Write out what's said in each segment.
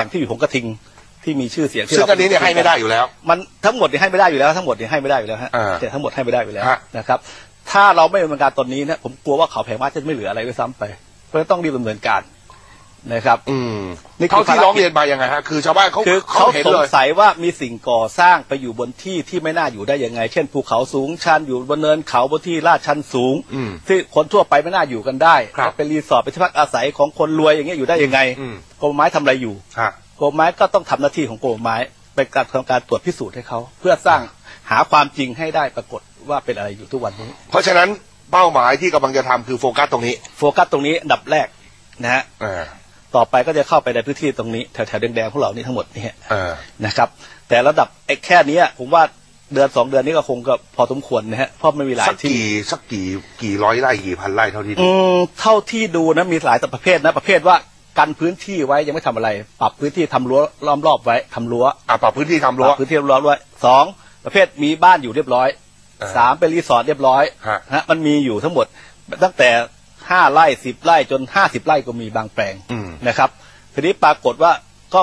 ล่งที่อยู่ของกระทิงที่มีชื่อเสียงที่ซึ่งราอันนี้เนี่ยให้ไม่ได้อยู่แล้ว มันทั้งหมดเนี่ยให้ไม่ได้อยู่แล้วทั้งหมดเนี่ยให้ไม่ได้อยู่แล้วฮะอ่าแต่ทั้งหมดให้ไม่ได้อยู่แล้วฮะ นะครับ ถ้าเราไม่ดำเนินการตอนนี้นะผมกลัวว่าเขาแผงม้าจะไม่เหลืออะไรด้วยซ้ำไป เพราะฉะนั้นต้องรีบดำเนินการ นะครับ อืมนี่คือเท่าที่ภารกิจร้องเรียนมายังไงฮะคือชาวบ้านเขาคือเขาเขาเห็นสงเลย สัยว่ามีสิ่งก่อสร้างไปอยู่บนที่ที่ไม่น่าอยู่ได้ยังไง เช่นภูเขาสูงชันอยู่บนเนินเขาบนที่ลาดชันสูงอืมที่คนทั่วไปไม่น่าอยู่กันได้ครับ เป็นรีสอร์ทเป็นที่พักอาศัยของคนรวยอย่างเงี้ยอยู่ได้ยังไงอืมกรมไม้ทำอะไรอยู่ ฮะ กรมไม้ก็ต้องทำหน้าที่ของกรมไม้เป็นการทำการตรวจพิสูจน์ให้เขา เพื่อสร้างหาความจริงให้ได้ปรากฏว่าเป็นอะไรอยู่ทุกวันนี้ เพราะฉะนั้นเป้าหมายที่กำลังจะทำคือโฟกัสตรงนี้โฟกัสตรงนี้อันดับแรกนะฮะ อ่า ต่อไปก็จะเข้าไปในพื้นที่ตรงนี้แถวๆแดงๆของเรานี่ทั้งหมดนี่ฮะอ่านะครับ แต่ระดับไอ้แค่เนี้ยผมว่าเดือนสองเดือนนี้ก็คงก็พอสมควรนะฮะเพราะไม่มีหลาสัยกที่กี่สักกี่กี่ร้อยไร่กี่พันไร่เท่าที่ดูอืมเท่าที่ดูนะมีหลายประเภทนะประเภทว่ากันพื้นที่ไว้ยังไม่ทำอะไร ปรับพื้นที่ทำรั้วล้อมรอบไว้ทำรั้วอ่าปรับพื้นที่ทำปรั้รัวบพื้นที่ล้อมไว้สองประเภทมีบ้านอยู่เรียบร้อยอ่าสามเป็นรีสอร์ทเรียบร้อยฮะนะฮะมันมีอยู่ทั้งหมดตั้งแต่ ห้าไร่สิบไร่จนห้าสิบไร่ก็มีบางแปลงอืมนะครับ ทีนี้ปรากฏว่าก็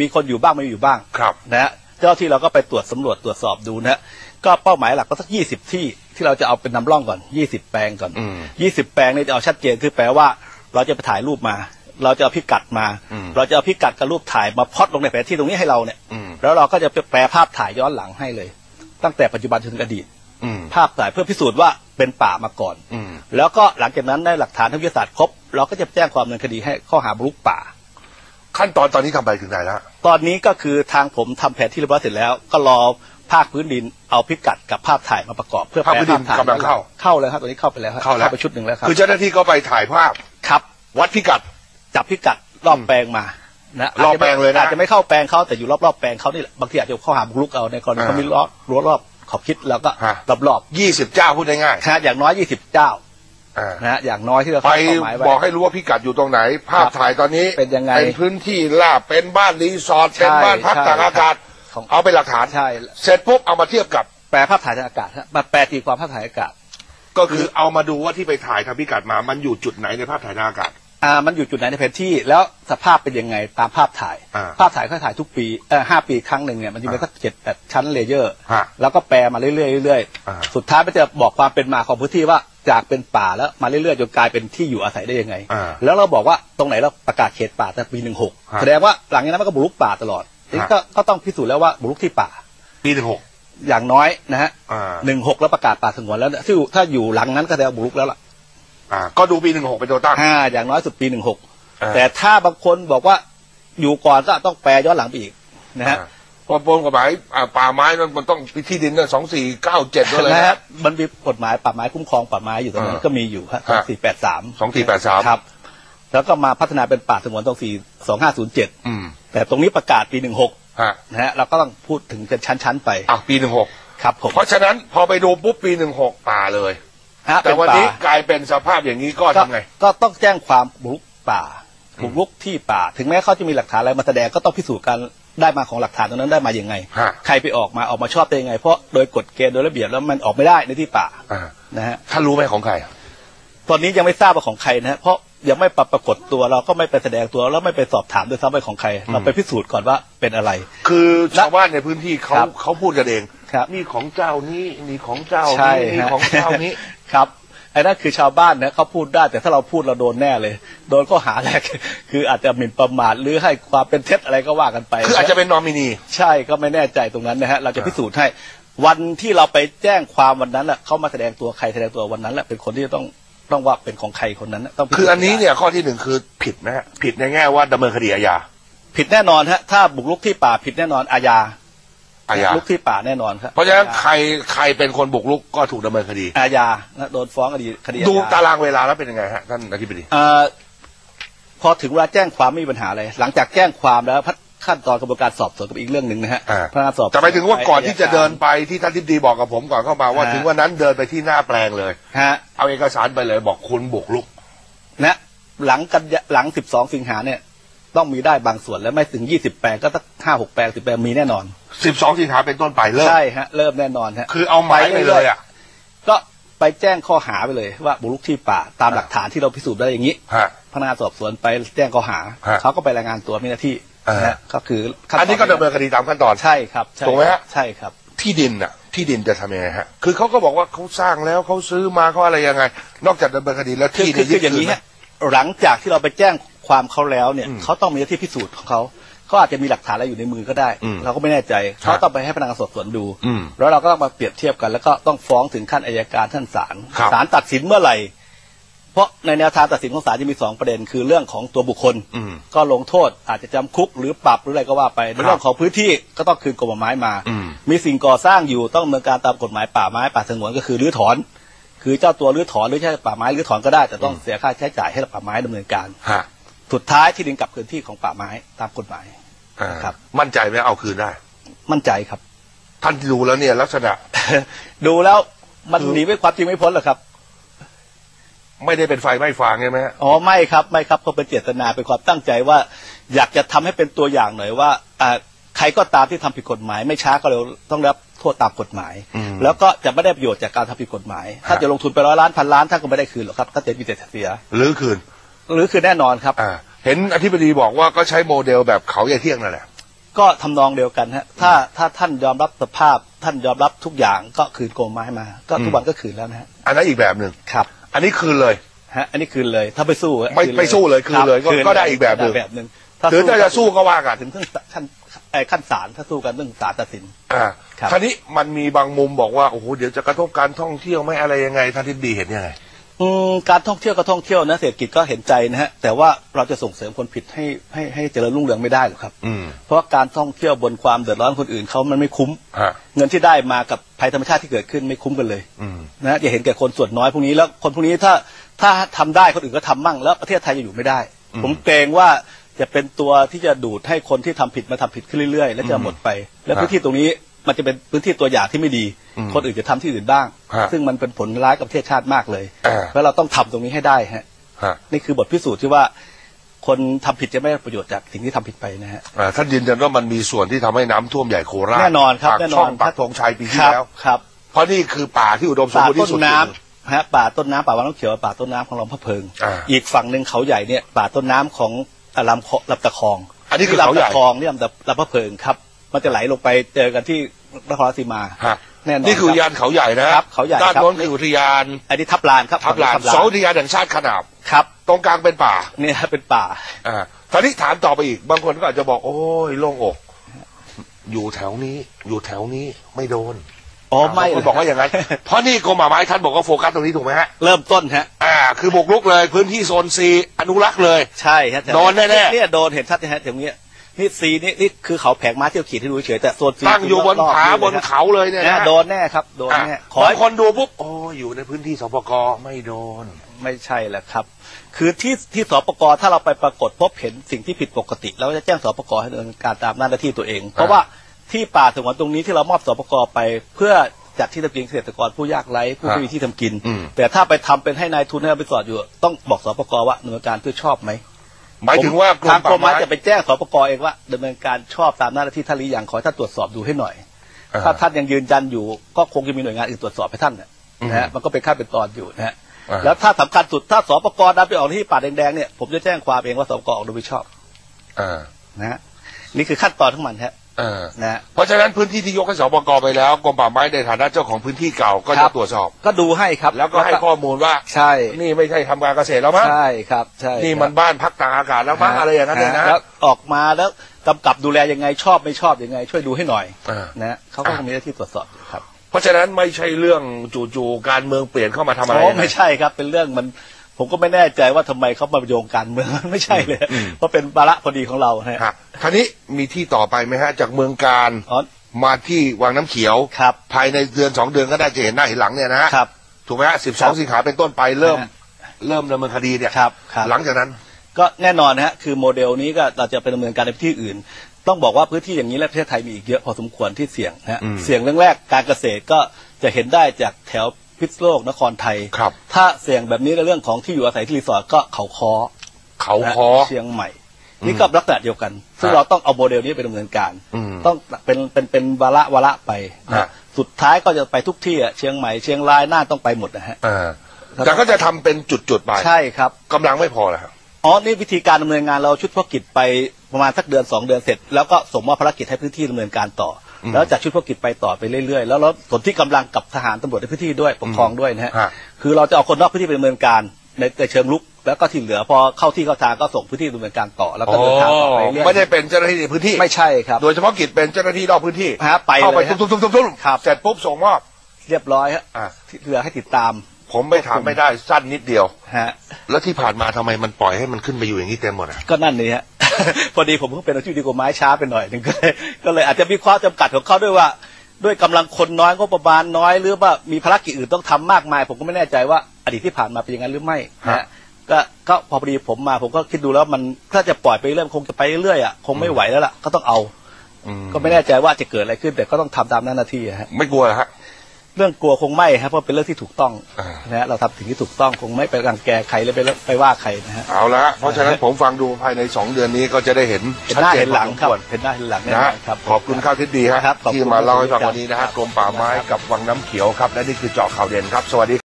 มีคนอยู่บ้างไม่อยู่บ้างครับนะฮะเจ้าที่เราก็ไปตรวจสำรวจตรวจสอบดูนะฮะก็เป้าหมายหลักก็สักยี่สิบที่ที่เราจะเอาเป็นนำร่องก่อนยี่สิบแปลงก่อนอืมยี่สิบแปลงนี่จะเอาชัดเจนคือแปลว่า เราจะไปถ่ายรูปมา เราจะเอาพิกัดมาอืมเราจะเอาพิกัดกับรูปถ่ายมาพลอตลงในแผนที่ตรงนี้ให้เราเนี่ยอืมแล้วเราก็จะไปแปลภาพถ่ายย้อนหลังให้เลย ตั้งแต่ปัจจุบันจนถึงอดีตอืมภาพถ่ายเพื่อพิสูจน์ว่า เป็นป่ามาก่อนอืมแล้วก็หลังจากนั้นได้หลักฐานทางวิทยาศาสตร์ครบ เราก็จะแจ้งความดำเนินคดีให้ข้อหาบุกรุกป่า ขั้นตอนตอนนี้ทำไปถึงไหนแล้ว ตอนนี้ก็คือทางผมทำแผนที่เรียบร้อยเสร็จแล้ว ก็รอภาคพื้นดินเอาพิกัดกับภาพถ่ายมาประกอบ เพื่อภาคพื้นดินแปถ่ยกำลังเข้าเข้าแล้วครับตอนนี้เข้าไปแล้วครับเข้าแล้วไปชุดหนึ่งแล้วครับคือเจ้าหน้าที่ก็ไปถ่ายภาพครับ วัดพิกัดจับพิกัดรอบแปลงมานะรอบแปลงเลยนะอาจจะไม่เข้าแปลงเขาแต่อยู่รอบๆแปลงเขานี่แหละบางทีอาจจะเข้าหาบุกรุกเอาในกรณีอ่าเขามีล้อรั้วรอบ ขอบคิดแล้วก็ฮะรอบยี่สิบเจ้าพูดง่ายๆนะฮะอย่างน้อยยี่สิบเจ้าๆอ่านะฮะอย่างน้อยที่เราไปตั้งเป้าหมายไว้บอกให้รู้ว่าพิกัดอยู่ตรงไหน ภาพถ่ายตอนนี้เป็นยังไงเป็นพื้นที่ลาบเป็นบ้านรีสอร์ทใช่เป็นบ้านพักใช่ตากอากาศของเอาเป็นหลักฐานใช่เสร็จปุ๊บเอามาเทียบกับแปลภาพถ่ายทางอากาศฮะมาแปลตีความภาพถ่ายอากาศ ก็คือเอามาดูว่าที่ไปถ่ายทำพิกัดมา มันอยู่จุดไหนในภาพถ่ายทางอากาศ อ่ามันอยู่จุดไหนในแผนที่แล้วสภาพเป็นยังไงตามภาพถ่าย อ่าภาพถ่ายเขาถ่ายทุกปีเออห้าปีครั้งหนึ่งเนี่ยมันจะมีอ่าสักเจ็ดแปดชั้นเลเยอร์ ฮะแล้วก็แปลมาเรื่อยๆเรื่อยอ่า ๆสุดท้ายมันจะบอกความเป็นมาของพื้นที่ว่าจากเป็นป่าแล้วมาเรื่อยๆจนกลายเป็นที่อยู่อาศัยได้ยังไง อ่าแล้วเราบอกว่าตรงไหนเราประกาศเขตป่าตั้งแต่ปีหนึ่งหกฮะแสดงว่าหลังจากนั้นมันก็บุกรุกป่าตลอดนี่ฮะ ก็ก็ต้องพิสูจน์แล้วว่าบุกรุกที่ป่าปีหนึ่งหกอย่างน้อยนะฮะอ่า หนึ่งหกแล้วประกาศป่าสงวนแล้วที่ถ้าอยู่หลังนั้นก็แสดงว่าบุกรุกแล้วล่ะ อ่าก็ดูปีหนึ่งหกเป็นตัวตั้งห้าอย่างน้อยสุดปีหนึ่งหกอ่าแต่ถ้าบางคนบอกว่าอยู่ก่อนก็ต้องแปลย้อนหลังไปอีกนะฮะอ่าเพราะปมกฎหมายอ่าป่าไม้มันมันต้องที่ดินสองสี่เก้าเจ็ดด้วยเลยนะนะฮะมันมีกฎหมายป่าไม้คุ้มครองป่าไม้อยู่ตรงนั้นอ่าก็มีอยู่ครับฮะสี่แปดสาม2483ครับ แล้วก็มาพัฒนาเป็นป่าสงวนตรงสี่สองห้าศูนย์เจ็ดอืมแต่ตรงนี้ประกาศปีหนึ่งหกฮะนะฮะเราก็ต้องพูดถึงเป็นชั้นๆไปอะปีหนึ่งหกครับผมเพราะฉะนั้นพอไปดูปุ๊บปีหนึ่งหกป่าเลย ฮะแต่เป็นวันป่านี้กลายเป็นสภาพอย่างนี้ก็ก็ทำไง ก็ต้องแจ้งความบุกรุกป่าบุกรุกที่ป่า ถึงแม้เขาจะมีหลักฐานอะไรมาแสดงก็ต้องพิสูจน์การได้มาของหลักฐานตรงนั้นได้มาอย่างไง ฮะ ใครไปออกมาออกมาชอบได้ยังไง เพราะโดยกฎเกณฑ์โดยระเบียบแล้วมันออกไม่ได้ในที่ป่าอ่านะฮะ ท่านรู้ไหมของใคร ตอนนี้ยังไม่ทราบว่าของใครนะฮะเพราะ ยังไม่ปรากฏตัวเราก็ไม่ไปแสดงตัวแล้วไม่ไปสอบถามด้วยซ้ำไปของใคร เราไปพิสูจน์ก่อนว่าเป็นอะไร คือชาวบ้านในพื้นที่เขาครับเขาพูดกันเองครับนี่ของเจ้านี้นี่ของเจ้าใช่นี้นี่ฮะของเจ้านี้ ครับไอ้นั่นคือชาวบ้านนะเขาพูดได้แต่ถ้าเราพูดเราโดนแน่เลย โดนข้อหาแรก คืออาจจะหมิ่นประมาทหรือให้ความเป็นเท็จอะไรก็ว่ากันไป คืออาจจะเป็นนอมินี ใช่ก็ไม่แน่ใจตรงนั้นนะฮะเราจะพิสูจน์ให้ วันที่เราไปแจ้งความวันนั้นแหละเขามาแสดงตัวใครแสดงตัววันนั้นแหละเป็นคนที่จะต้อง ต้องว่าเป็นของใครคนนั้นน่ะต้องพิสูจคืออันนี้ให้ได้เนี่ยข้อที่หนึ่งคือผิดนะฮะผิดในแง่ว่าดำเนินคดีอาญาผิดแน่นอนฮะถ้าบุกรุกที่ป่าผิดแน่นอนอาญาอาญาลุกที่ป่าแน่นอนครับ เพราะฉะนั้นใครใครเป็นคนบุกรุกก็ถูกดำเนินคดี อาญานะโดนฟ้องคดีคดีอาดูญาตารางเวลาแล้วเป็นยังไงฮะท่านอธิบดีเอ่อพอถึงเวลาแจ้งความไม่มีปัญหาเลยหลังจากแจ้งความแล้วพัฒ ขั้นตอนกระบวนการสอบสวนก็เป็นอีกเรื่องหนึ่งนะฮะอ่าพนักงานสอบสวนแต่หมายถึงว่าก่อนที่จะยารเดินไปที่ท่านทิบดีบอกกับผมก่อนเข้ามาว่าฮะถึงวันนั้นเดินไปที่หน้าแปลงเลยฮะเอาเอกสารไปเลยบอกคุณบุกรุกนะหลังกันยาหลัง 12 สิงหาเนี่ย ต้องมีได้บางส่วนแล้วไม่ถึง 20 แปลงก็ตั้งห้าหกแปลงสิบแปลงมีแน่นอน 12 สิงหาเป็นต้นไปเริ่มใช่ฮะเริ่มแน่นอนฮะคือเอาหมายไปเลยอะก็ไปแจ้งข้อหาไปเลยว่าบุกรุกที่ป่าตามอ่าหลักฐานที่เราพิสูจน์ได้อย่างนี้ฮะพนักงานสอบสวนไปแจ้งข้อหาฮะเขาก็ไปรายงานตัวมีหน้าที่อ่า นะฮะก็คือขั้ตอันนี้ก็ดำเนินคดีตามขั้นตอน ใช่ครับใช่ถูกไหมฮะ ใช่ครับ ที่ดินน่ะ ที่ดินจะทำยังไงฮะ คือเขาก็บอกว่าเขาสร้างแล้วเขาซื้อมาเขาอะไรยังไง นอกจากดำเนินคดีแล้วคือที่คือเนี่คืออย่างนี้นี้ฮะหลังจากที่เราไปแจ้งความเขาแล้วเนี่ยอืมเขาต้องมีหน้าที่พิสูจน์ของเขาเขาอาจจะมีหลักฐานอะไรอยู่ในมือก็ได้ อืมเราก็ไม่แน่ใจเขาต้องไปให้พนักงานสอบสวนดู อืมแล้วเราก็ต้องมาเปรียบเทียบกันแล้วก็ต้องฟ้องถึงขั้นอายการท่านศาลครับศาลตัดสินเมื่อไหร่เพ ราะในแนวทางตัดสินของศาลจะมีสองประเด็น คือเรื่องของตัวบุคคลอืมก็ลงโทษอาจจะจำคุกหรือปรับหรืออะไรก็ว่าไปในเรื่องของพื้นที่ก็ต้องคืนกรมป่าไม้มาอืมมีสิ่งก่อสร้างอยู่ต้องดำเนินการตามกฎหมายป่าไม้ป่าสงวนก็คือรื้อถอน คือเจ้าตัวรื้อถอนหรือใช่ป่าไม้รื้อถอนก็ได้แต่ต้องเสียค่าใช้จ่ายให้ป่าไม้ดำเนินการฮะสุดท้ายที่ดินกลับคืนที่ของป่าไม้ตามกฎหมายอ่าครับ มั่นใจไหมเอาคืนได้ มั่นใจครับ ท่านดูแล้วเนี่ยลักษณะ ดูแล้วมันคือหนีไม่ความจริงไม่พ้นหรอกครับ ไม่ได้เป็นไฟไหม้ฟางใช่ไหมฮะอ๋อไม่ครับไม่ครับเขาเป็นเจตนาเป็นความตั้งใจว่า อยากจะทำให้เป็นตัวอย่างหน่อยว่าอ่าใครก็ตามที่ทำผิดกฎหมาย ไม่ช้าก็เร็วต้องรับโทษตามกฎหมายอืมแล้วก็จะไม่ได้ประโยชน์จากการทำผิดกฎหมาย ถ้าฮะจะลงทุนไปร้อยล้านพันล้านท่านก็ไม่ได้คืนหรอกครับถ้าจะมีแต่เสียหรือคืน หรือคือแน่นอนครับอ่าเห็นอธิบดีบอกว่าก็ใช้โมเดลแบบเขาใหญ่เที่ยงนั่นแหละก็ทำนองเดียวกันฮะถ้าถ้าท่านยอมรับสภาพท่านยอมรับทุกอย่างก็คืนกรมไม้มา ก็ทุกวันก็คืนแล้วนะฮะอันนั้นอีกแบบหนึ่งครับ อันนี้คืนเลยฮะอันนี้คืนเลย ถ้าไปสู้ฮะไม่คืนไม่สู้เลยคืนเลยก็รับก็ได้อีกแบบหนึ่งได้แบบหนึ่งหรือถ้าจะสู้ก็ว่ากันถึงขั้นขั้นเอ่อขั้นศาลถ้าสู้กันเรื่องศาลตัดสิน อ่าครับท่านี้มันมีบางมุมบอกว่าโอ้โหเดี๋ยวจะกระทบการท่องเที่ยวไหม่อะไรยังไงท่านทิบดีเห็นยังไง อืมการท่องเที่ยวก็ท่องเที่ยวนะเศรษฐกิจก็เห็นใจนะฮะแต่ว่าเราจะส่งเสริมคนผิดให้ให้ให้เจริญรุ่งเรืองไม่ได้หรอกครับ อืมเพราะการท่องเที่ยวบนความเดือดร้อนคนอื่นเขามันไม่คุ้ม ฮะ เงินที่ได้มากับ ภัยธรรมชาติที่เกิดขึ้นไม่คุ้มกันเลยอืมนะฮะอย่าเห็นแก่คนส่วนน้อยพวกนี้แล้วคนพวกนี้ถ้าถ้าทำได้คนอื่นก็ทำมั่งแล้วประเทศไทยจะอยู่ไม่ได้อืมผมเกรงว่าจะเป็นตัวที่จะดูดให้คนที่ทำผิดมาทำผิดขึ้นเรื่อยๆ แล้วจะหมดไป แล้วฮะพื้นที่ตรงนี้มันจะเป็นพื้นที่ตัวอย่างที่ไม่ดีอืมคนอื่นจะทำที่อื่นบ้างฮะซึ่งมันเป็นผลร้ายกับประเทศชาติมากเลยอ่าแล้วเราต้องทำตรงนี้ให้ได้ฮะฮะนี่คือบทพิสูจน์ที่ว่า คนทำผิดจะไม่ได้ประโยชน์จากสิ่งที่ทำผิดไปนะฮะอ่าท่านยืนยันว่ามันมีส่วนที่ทำให้น้ำท่วมใหญ่โคราชแน่นอนครับปากแน่นช่ออนงปากธงชัยปีที่ครับแล้วครับ เพราะนี่คือป่าที่อุดมสมป่าบูรณ์ต้ที่สุดนน้ำฮะป่าต้นน้ำป่าวังน้ำเขียวป่าต้นน้ำของลำพะเพิงอ่าอีกฝั่งหนึ่งเขาใหญ่เนี่ยป่าต้นน้ำของอ่าลำคลำตะคอง อันนี้คือเขาลำใหญ่ตะคองนี่ลำตะลำพะเพิงครับ มันจะไหลลงไปเจอกันที่นครราชสีมาฮะแน่นอนนี่คืออุทรับยานเขาใหญ่นะครับเขาใหญ่ด้านครับโน้นคืออุทยานอันนี้ทับลานครับทับลานสองอุทยานแห่งชาติขนาบครับ ตรงกลางเป็นป่าเนี่ยเป็นป่า อ่าท่านี้ถามต่อไปอีก บางคนก็อาจจะบอก โอ้ยโล่งอก อยู่แถวนี้ อยู่แถวนี้ไม่โดนอ๋อไม่บางคนบอกว่าอย่างนั้น เพราะนี่กรมป่าไม้ท่านบอกว่าโฟกัสตรงนี้ถูกไหมฮะ เริ่มต้นฮะ อ่า คือบุกรุกเลยพื้นที่โซนซีอนุรักษ์เลย ใช่ฮะโดนแน่ๆเนี่ยโดนเห็นชัดนะฮะตรงเนี้ยนี่ซีนี่นี่คือเขาแผงม้าเที่ยวขี่ที่ดูเฉยแต่โซนซีตั้งอยู่บนรอบๆผาเลยะบนเขาเลยเนี่ยนะนะโดนแน่ครับ โดนอะแน่ขอให้บางคนดูปุ๊บโอ้ยอยู่ในพื้นที่สปกไม่โดน ไม่ใช่แหละครับ คือที่ที่สปกถ้าเราไปปรากฏพบเห็นสิ่งที่ผิดปกติ เราก็จะแจ้งสปกให้ดำเนินการตามหน้าที่ตัวเอง เพราะว่าที่ป่าสงวนตรงนี้ที่เรามอบสปกไปเพื่อจัดที่ทำกินเกษตรกรผู้ยากไร้ผู้ไม่มีที่ทำกินอืมแต่ถ้าไปทำเป็นให้นายทุนให้เอาไปสอดอยู่ ต้องบอกสปกว่าดำเนินการเพื่อชอบไหมหมายถึงว่ากรทามงกรป่ามไม้ไม้จะไปแจ้งสปกเองว่าดำเนินการชอบตามหน้าที่ท่านหรือยังขอให้ท่านตรวจสอบดูให้หน่อยอ่าถ้าท่านยังยืนยันอยู่ก็คงจะมีหน่วยงานอื่นตรวจสอบให้ท่านนะอืมนะฮะมันก็เป็นขั้นเป็นตอนอยู่นะฮะอ่า แล้วถ้าสำคัญสุดถ้าสปกดันไปออกที่ป่าแดงๆเนี่ยผมจะแจ้งความเองว่าสปกออกโดยไม่ชอบอ่านะฮะนี่คือขั้นตอนของมันฮะอ่านะฮะเพราะฉะนั้นพื้นที่ที่ยกให้สปกไปแล้วกรมป่าไม้ในฐานะเจ้าของพื้นที่เก่าก็ครัจะบตรวจสอบ ก็ดูให้ครับ แล้วก็ให้ข้อมูลว่าใช่ นี่ไม่ใช่ทำการเกษตรแล้วมั้งใช่ครับใช่นี่มันบ้านพักตากอากาศแล้วมั้งอะไรอย่างนั้นเลยนะแล้วออกมาแล้วกำกับดูแลยังไงชอบไม่ชอบยังไง ช่วยดูให้หน่อยอ่านะฮะเขาก็คงมีหน้าที่ตรวจสอบอยู่ครับ เพราะฉะนั้นไม่ใช่เรื่องจู่ๆการเมืองเปลี่ยนเข้ามาทำอะไรโอ้นะ ไม่ใช่ครับ เป็นเรื่องมันผมก็ไม่แน่ใจว่าทำไมเขามาโยงการเมือง ไม่ใช่เลยอืม เพราะเป็นบาระพอดีของเราฮะ ฮะท่านี้มีที่ต่อไปไหมฮะ จากเมืองการอ๋อ มาที่วังน้ำเขียว ครับภายในเดือนสองเดือนก็ได้จะเห็นหน้าเห็นหลังเนี่ยนะฮะครับ ถูกไหมฮะสิบสครัองบสิงหาเป็นต้นไปเริ่มนะฮะ เริ่มดำเนินคดีเนี่ยครับครับ หลังจากนั้น ก็แน่นอนนะฮะคือโมเดลนี้ก็เราจะไปดำเนินการในพื้นที่อื่น ต้องบอกว่าพื้นที่อย่างนี้และประเทศไทยมีอีกเยอะพอสมควรที่เสี่ยงนะฮะอืมเสี่ยงเรื่องแรกการเกษตรก็จะเห็นได้จากแถวพิษณุโลกนครไทยครับ ถ้าเสี่ยงแบบนี้ในเรื่องของที่อยู่อาศัยที่รีสอร์ทก็เขาคอเขานะฮะคอเชียงใหม่ นี่ก็ลักษณะเดียวกัน ซึ่งฮะเราต้องเอาโมเดลนี้ไปดำเนินการอืมต้องเป็นเป็นเป็นวาระวาระไปนะฮะสุดท้ายก็จะไปทุกที่อะเชียงใหม่เชียงรายน่านต้องไปหมดนะฮะอ่าแต่ก็จะทำเป็นจุดๆไปใช่ครับกำลังไม่พอแล้วครับอ๋อ นี่วิธีการดำเนินงานเราชุดเฉพาะกิจไป ประมาณสักเดือนสองเดือนเสร็จ แล้วก็ส่งมอบภารกิจให้พื้นที่ดำเนินการต่ออมแล้วจัดชุดพวกกิจไปต่อไปเรื่อยๆ แล้วเราสนที่กำลังกับทหารตำรวจในพื้นที่ด้วยปกครองด้วยนะฮะฮะคือเราจะเอาคนนอกพื้นที่ไปดำเนินการในในเชิงลุกแล้วก็ที่เหลือพอเข้าที่เข้าทางก็ส่งพื้นที่ดำเนินการต่อแล้วก็โอ้เดินทางต่อไปเรื่อยไม่ได้เป็นเจ้าหน้าที่ในพื้นที่ไม่ใช่ครับ โดยเฉพาะกิจเป็นเจ้าหน้าที่นอกพื้นที่ฮะไปเข้าไปเลยฮะทุบๆๆๆครับเสร็จปุ๊บส่งมอบเรียบร้อยฮะอะที่เหลือให้ติดตาม ผมไม่ถามไม่ได้สั้นนิดเดียวฮะแล้วที่ผ่านมาทำไมมันปล่อยให้มันขึ้นไปอยู่อย่างนี้เต็มหมดอะก็นั่นนี่ฮะ พอดีผมเพิ่งเป็นอาชีพดีกว่าไม้ช้าไปหน่อยหนึงก็เลยก็เลยอาจจะมีข้อจำกัดของเขาด้วยว่า ด้วยกำลังคนน้อยก็ประมาณน้อยหรือว่ามีภารกิจอื่นต้องทำมากมาย ผมก็ไม่แน่ใจว่าอดีตที่ผ่านมาเป็นอย่างนั้นหรือไม่นะฮะฮะก็ก็พอพอดีผมมาผมก็คิดดูแล้วมันถ้าจะปล่อยไปเรื่อยคงจะไปเรื่อยอะคงไม่ไหวแล้วล่ะก็ต้องเอาอืมก็ไม่แน่ใจว่าจะเกิดอะไรขึ้นแต่ก็ต้องทำตามหน้าที่อะฮะไม่กลัวเหรอฮะ เรื่องกลัวคงไม่ครับเพราะเป็นเรื่องที่ถูกต้องอ่านะฮะเราทำสิ่งที่ถูกต้องคงไม่ไปรังแกใครหรือไปไปว่าใครนะฮะเอาละฮะเพราะฉะนั้นผมฟังดูภายในสองเดือนนี้ก็จะได้เห็นเห็นชัดหน้าเจนเห็นหลังพอสมครับควรเห็นหน้าเห็นหลังแน่นะนอฮะนครับขอบคุณข้าวทิศดีฮะครับขอบคุณที่มาเล่าให้ฟังครับวันนี้นะฮะครับกรมป่าไม้กับวังน้ำเขียวครับและนี่คือเจาะข่าวเด่นครับสวัสดี